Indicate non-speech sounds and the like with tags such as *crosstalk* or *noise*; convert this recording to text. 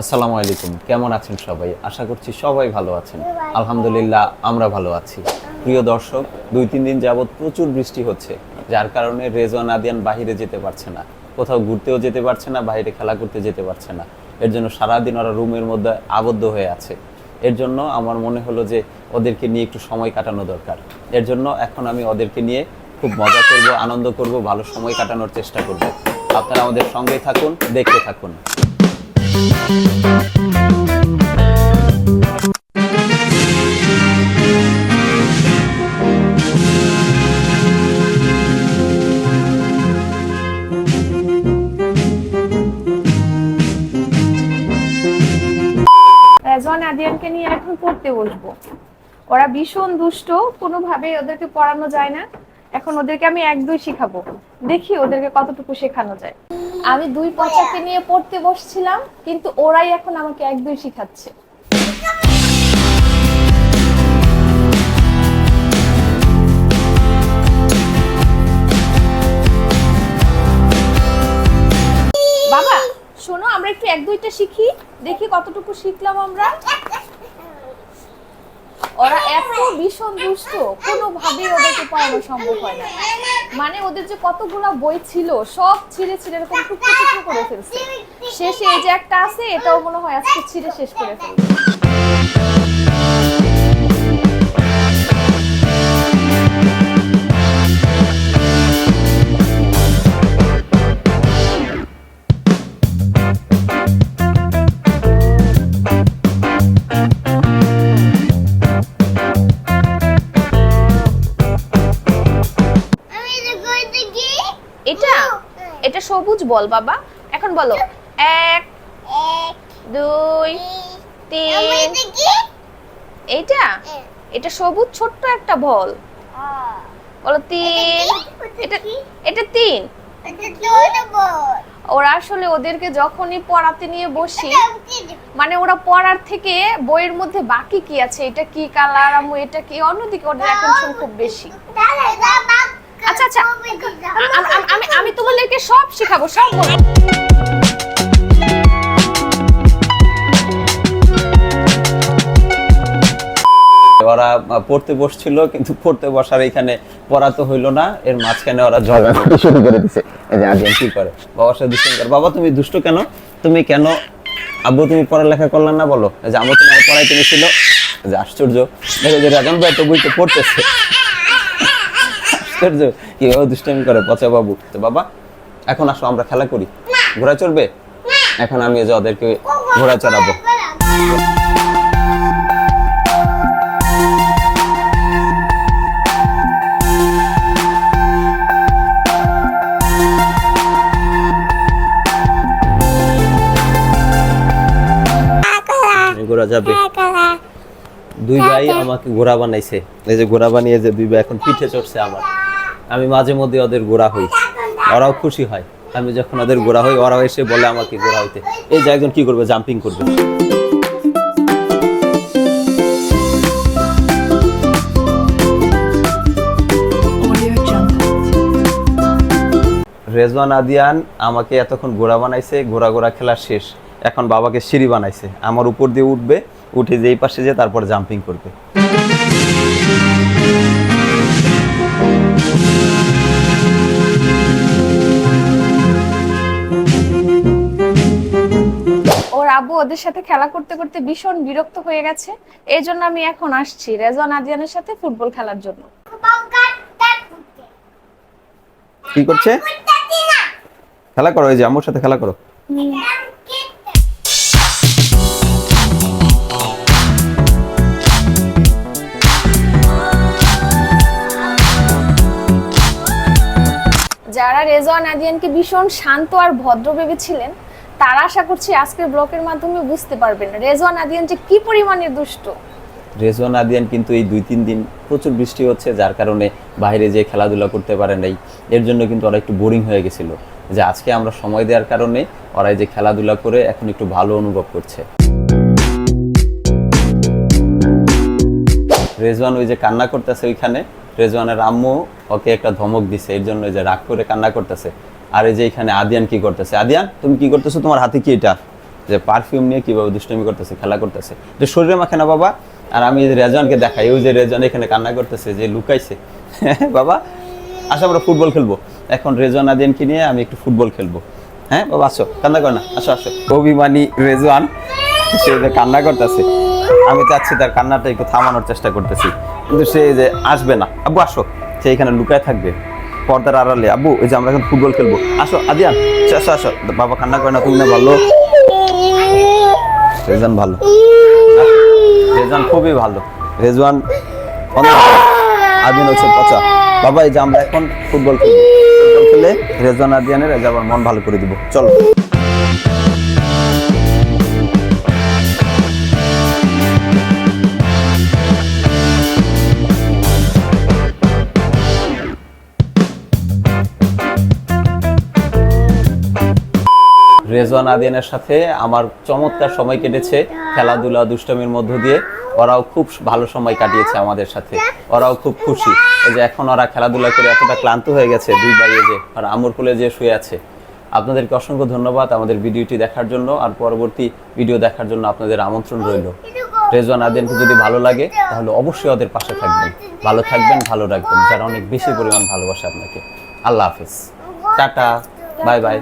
আসসালামু আলাইকুম। কেমন আছেন সবাই? আশা করছি সবাই ভালো আছেন। আলহামদুলিল্লাহ, আমরা ভালো আছি। প্রিয় দর্শক, দুই তিন দিন যাবৎ প্রচুর বৃষ্টি হচ্ছে, যার কারণে রেজওয়ান আদিয়ান বাইরে যেতে পারছে না। কোথাও ঘুরতেও যেতে পারছে না, বাইরে খেলা করতে যেতে পারছে না। এর জন্য সারাদিন ওরা রুমের মধ্যে আবদ্ধ হয়ে আছে। এর জন্য আমার মনে হলো যে ওদেরকে নিয়ে একটু সময় কাটানো দরকার। এর জন্য এখন আমি ওদেরকে নিয়ে খুব মজা করব, আনন্দ করব, ভালো সময় কাটানোর চেষ্টা করব। আপনারা আমাদের সঙ্গে থাকুন, দেখতে থাকুন। রেজওয়ান আদিয়ানকে নিয়ে এখন পড়তে বসবো। ওরা ভীষণ দুষ্ট কোনোভাবে ওদেরকে পড়ানো যায় না। এখন ওদেরকে আমি এক দুই শিখাবো। দেখি ওদেরকে কতটুকু শেখানো যায়। আমি দুই পচাকে নিয়ে পড়তে বসছিলাম, কিন্তু ওরাই এখন আমাকে এক দুই শিখাচ্ছে। বাবা, শোনো, আমরা একটু এক দুইটা শিখি, দেখি কতটুকু শিখলাম আমরা। ওরা এত ভীষণ দুষ্ট, কোনোভাবেই ওদেরকে পড়ানো সম্ভব হয় না। মানে ওদের যে কতগুলো বই ছিল, সব ছিঁড়ে ছিঁড়ে এরকম টুকরো টুকরো করে ফেলছে। শেষে এই যে একটা আছে, এটাও মনে হয় আজকে ছিঁড়ে শেষ করে ফেলবে। সবুজ বল বাবা। এখন বলো। এক দুই তিন। এইটা? এটা সবুজ ছোট্ট একটা বল। বলো তিন। এটা এটা তিন। ওরা আসলে ওদেরকে যখনই পড়াতে নিয়ে বসি মানে ওরা পড়ার থেকে বইয়ের মধ্যে বাকি কি আছে? এটা কি কালার আমু এটা কি? অন্যদিকে ওদের অ্যাটেনশন খুব বেশি। আচ্ছা আচ্ছা। আমি আমি তোমাদেরকে সব শেখাবো, সব ওরা পড়তে বসছিল, কিন্তু পড়তে বসার এখানে পড়া তো হইল না, এর মাঝখানে ওরা ঝগড়া করতে শুরু করে দিছে। এই যে কি করে? বাবার সাথে করে। বাবা, তুমি দুষ্ট কেন? তুমি কেন? আব্বু, তুমি পড়ালেখা করলেন না বলো? যে আম্মু, তোমার পড়াইতে গেছিল এই যে আশ্চর্য। দেখো যে রাজন ভাই তো বইতে পড়তেছে। দুষ্টামি করে? পচা বাবু। তো বাবা, এখন আসো, আমরা খেলা করি। ঘোড়া চড়বে? এখন আমি যে ওদেরকে ঘোড়া চড়াবো। ঘোড়া যাবে। দুই ভাই আমাকে ঘোড়া বানাইছে। এই যে ঘোড়া বানিয়ে যে দুই ভাই এখন পিঠে চড়ছে আমার। আমি মাঝে মধ্যে ওদের গোড়া হই। ওরাও খুশি হয়। আমি যখন ওদের গোড়া হই, ওরাও এসে বলে আমাকে ঘোড়া হইতে। এই যে একজন কি করবে? জাম্পিং করবে। রেজওয়ান আদিয়ান আমাকে এতক্ষণ ঘোড়া বানাইছে ঘোড়া ঘোড়া খেলা শেষ। এখন বাবাকে সিঁড়ি বানাইছে। আমার উপর দিয়ে উঠবে, উঠে যেই পাশে যে তারপর জাম্পিং করবে। আব্বু ওদের সাথে খেলা করতে করতে ভীষণ বিরক্ত হয়ে গেছে। এই জন্য আমি এখন আসছি রেজওয়ান আদিয়ানের সাথে ফুটবল খেলার জন্য। কি করছে? খেলা করো এই যে আমার সাথে খেলা করো। যারা রেজওয়ান আদিয়ানকে ভীষণ শান্ত আর ভদ্র ভেবেছিলেন তারা আশা করছি আজকের ব্লকের মাধ্যমে বুঝতে পারবেন রেজওয়ান আদিয়ান যে কি পরিমাণে দুষ্ট। রেজওয়ান আদিয়ান কিন্তু এই দুই তিন দিন প্রচুর বৃষ্টি হচ্ছে, যার কারণে বাইরে যে খেলাধুলা করতে পারে নাই। এর জন্য কিন্তু ওরা একটু বোরিং হয়ে গেছিল যে আজকে আমরা সময় দেওয়ার কারণে ওরা যে খেলাধুলা করে এখন একটু ভালো অনুভব করছে। রেজওয়ান ওই যে কান্না করতেছে ওইখানে, রেজওয়ানের আম্মু ওকে একটা ধমক দিছে, এর জন্য যে রাগ করে কান্না করতেছে। আর এই যে এখানে আদিয়ান কি করতেছে? আদিয়ান, তুমি কি করতেছো? তোমার হাতে কি এটা? যে পারফিউম নিয়ে কীভাবে দুষ্টমি করতেছে, খেলা করতেছে? যে শরীরে মাখে না বাবা? আর আমি রেজনকে দেখাই, ওই যে রেজন এখানে কান্না করতেছে, যে লুকাইছে। *laughs* বাবা, আসো আমরা ফুটবল খেলব। এখন রেজন আদিয়ানকে নিয়ে আমি একটু ফুটবল খেলব। হ্যাঁ বাবা, আসো, কান্না করে না। আসো আসো। অভিমানী রেজওয়ান, সে যে কান্না করতেছে। আমি চাচ্ছি তার কান্নাটা একটু থামানোর চেষ্টা করতেছি। কিন্তু সে যে আসবে না। আব্বু, আসো। সে এখানে লুকায় থাকবে। পর্দার আড়ালে। আবু এই যে আমরা এখন ফুটবল খেলব। আসো, আদিয়ান আসো আসো। বাবা কান্না করে না, তুমি না ভালো? রেজান ভালো। রেজান খুবই ভালো। রেজওয়ান। আদিন হচ্ছে পচা। বাবা, এই যে আমরা এখন ফুটবল খেলব। ফুটবল খেলে রেজওয়ান আদিয়ানের যে আবার মন ভালো করে দিব। চলো। রেজওয়ান আদিয়ানের সাথে আমার চমৎকার সময় কেটেছে খেলাধুলা, দুষ্টমির মধ্য দিয়ে। ওরাও খুব ভালো সময় কাটিয়েছে আমাদের সাথে। ওরাও খুব খুশি। এই যে এখন ওরা খেলাধুলা করে এতটা ক্লান্ত হয়ে গেছে দুই বাইরে যে, আর আমর কোলে যে শুয়ে আছে। আপনাদেরকে অসংখ্য ধন্যবাদ আমাদের ভিডিওটি দেখার জন্য, আর পরবর্তী ভিডিও দেখার জন্য আপনাদের আমন্ত্রণ রইল। রেজওয়ান আদিয়ানকে যদি ভালো লাগে, তাহলে অবশ্যই ওদের পাশে থাকবেন। ভালো থাকবেন, ভালো রাখবেন। যারা অনেক বেশি পরিমাণ ভালোবাসে আপনাকে। আল্লাহ হাফিজ। টাটা। Bye bye.